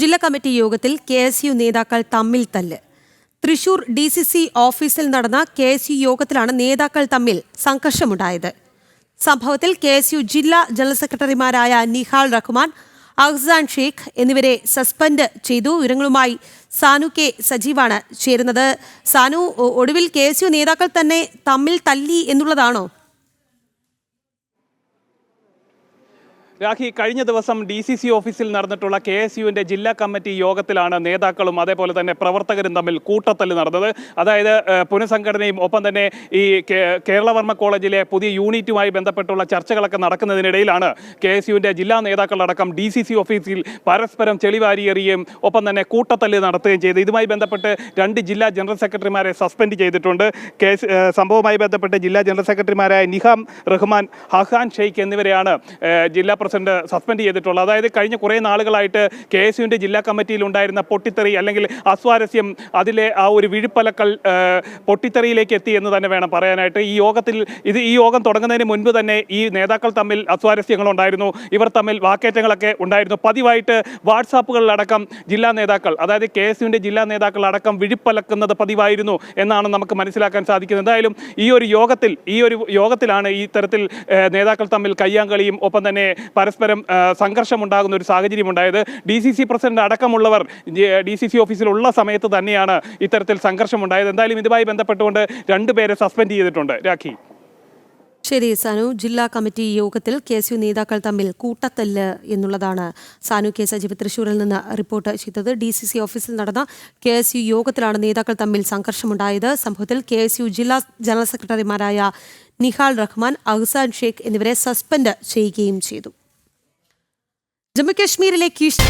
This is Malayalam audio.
ജില്ലാ കമ്മിറ്റി യോഗത്തിൽ കെ എസ് യു നേതാക്കൾ തമ്മിൽ തല്ല്. തൃശൂർ ഡി സി സി ഓഫീസിൽ നടന്ന കെ എസ് യു യോഗത്തിലാണ് നേതാക്കൾ തമ്മിൽ സംഘർഷമുണ്ടായത്. സംഭവത്തിൽ കെ എസ് യു ജില്ലാ ജനറൽ സെക്രട്ടറിമാരായ നിഹാൽ റഹ്മാൻ അഹ്സാൻ ഷെയ്ഖ് എന്നിവരെ സസ്പെൻഡ് ചെയ്തു. വിവരങ്ങളുമായി സാനു കെ സജീവാണ് ചേരുന്നത്. സാനു ഒടുവിൽ കെ എസ് യു നേതാക്കൾ തന്നെ തമ്മിൽ തല്ലി എന്നുള്ളതാണോ രാഖി കഴിഞ്ഞ ദിവസം ഡി സി സി ഓഫീസിൽ നടന്നിട്ടുള്ള കെ എസ് യുവിന്റെ ജില്ലാ കമ്മിറ്റി യോഗത്തിലാണ് നേതാക്കളും അതേപോലെ തന്നെ പ്രവർത്തകരും തമ്മിൽ കൂട്ടത്തല്ല് നടന്നത്. അതായത് പുനഃസംഘടനയും ഒപ്പം തന്നെ ഈ കേരളവർമ്മ കോളേജിലെ പുതിയ യൂണിറ്റുമായി ബന്ധപ്പെട്ടുള്ള ചർച്ചകളൊക്കെ നടക്കുന്നതിനിടയിലാണ് കെ എസ് യുവിന്റെ ജില്ലാ നേതാക്കളടക്കം ഡി സി സി ഓഫീസിൽ പരസ്പരം ചെളിവാരിയേറിയും ഒപ്പം തന്നെ കൂട്ടത്തല്ല് നടത്തുകയും ചെയ്തു. ഇതുമായി ബന്ധപ്പെട്ട് രണ്ട് ജില്ലാ ജനറൽ സെക്രട്ടറിമാരെ സസ്പെൻഡ് ചെയ്തിട്ടുണ്ട്. കേസ് സംഭവവുമായി ബന്ധപ്പെട്ട് ജില്ലാ ജനറൽ സെക്രട്ടറിമാരായ നിഹാം റഹ്മാൻ ഹഹാൻ ഷെയ്ഖ് എന്നിവരെയാണ് ജില്ലാ പ്രസിഡന്റ് സസ്പെൻഡ് ചെയ്തിട്ടുള്ളത് അതായത് കഴിഞ്ഞ കുറേ നാളുകളായിട്ട് കെ എസ് യുവിന്റെ ജില്ലാ കമ്മിറ്റിയിൽ ഉണ്ടായിരുന്ന പൊട്ടിത്തെറി അല്ലെങ്കിൽ അസ്വാരസ്യം അതിലെ ആ ഒരു വിഴുപ്പലക്കൽ പൊട്ടിത്തെറിയിലേക്ക് എത്തി എന്ന് തന്നെ വേണം പറയാനായിട്ട്. ഈ യോഗത്തിൽ ഇത് ഈ യോഗം തുടങ്ങുന്നതിന് മുൻപ് തന്നെ ഈ നേതാക്കൾ തമ്മിൽ അസ്വാരസ്യങ്ങളുണ്ടായിരുന്നു ഇവർ തമ്മിൽ വാക്കേറ്റങ്ങളൊക്കെ ഉണ്ടായിരുന്നു. പതിവായിട്ട് വാട്സാപ്പുകളിലടക്കം ജില്ലാ നേതാക്കൾ അതായത് കെ എസ് യുവിന്റെ ജില്ലാ നേതാക്കൾ അടക്കം വിഴുപ്പലക്കുന്നത് പതിവായിരുന്നു എന്നാണ് നമുക്ക് മനസ്സിലാക്കാൻ സാധിക്കുന്നത്. എന്തായാലും ഈ ഒരു യോഗത്തിൽ ഈ ഒരു യോഗത്തിലാണ് ഈ തരത്തിൽ നേതാക്കൾ തമ്മിൽ കയ്യാങ്കളിയും ഒപ്പം തന്നെ പരസ്പരം സംഘർഷം സംഘർഷമുണ്ടാകുന്ന ഒരു സാഹചര്യം ഉണ്ടായത് ഡി സി സി പ്രസിഡന്റ് അടക്കമുള്ളവർ ഡി സി സി ഓഫീസിലുള്ള സമയത്ത് തന്നെയാണ് ഇത്തരത്തിൽ സംഘർഷം സംഘർഷമുണ്ടായത്. എന്തായാലും ഇതുമായി ബന്ധപ്പെട്ടുകൊണ്ട് രണ്ടുപേരെ സസ്പെൻഡ് ചെയ്തിട്ടുണ്ട്. രാഖി. ശരി സാനു. ജില്ലാ കമ്മിറ്റി യോഗത്തിൽ കെ എസ് യു നേതാക്കൾ തമ്മിൽ കൂട്ടത്തല്ല് എന്നുള്ളതാണ് സാനു കെ സജീവ് തൃശൂരിൽ നിന്ന് റിപ്പോർട്ട് ചെയ്തത്. ഡി സി സി ഓഫീസിൽ നടന്ന കെ എസ് യു യോഗത്തിലാണ് നേതാക്കൾ തമ്മിൽ സംഘർഷമുണ്ടായത്. സംഭവത്തിൽ കെ എസ് യു ജില്ലാ ജനറൽ സെക്രട്ടറിമാരായ നിഹാൽ റഹ്മാൻ അഹ്സാൻ ഷേഖ് എന്നിവരെ സസ്പെൻഡ് ചെയ്യുകയും ചെയ്തു. ജമ്മുകശ്മീരിലെ കീഷ്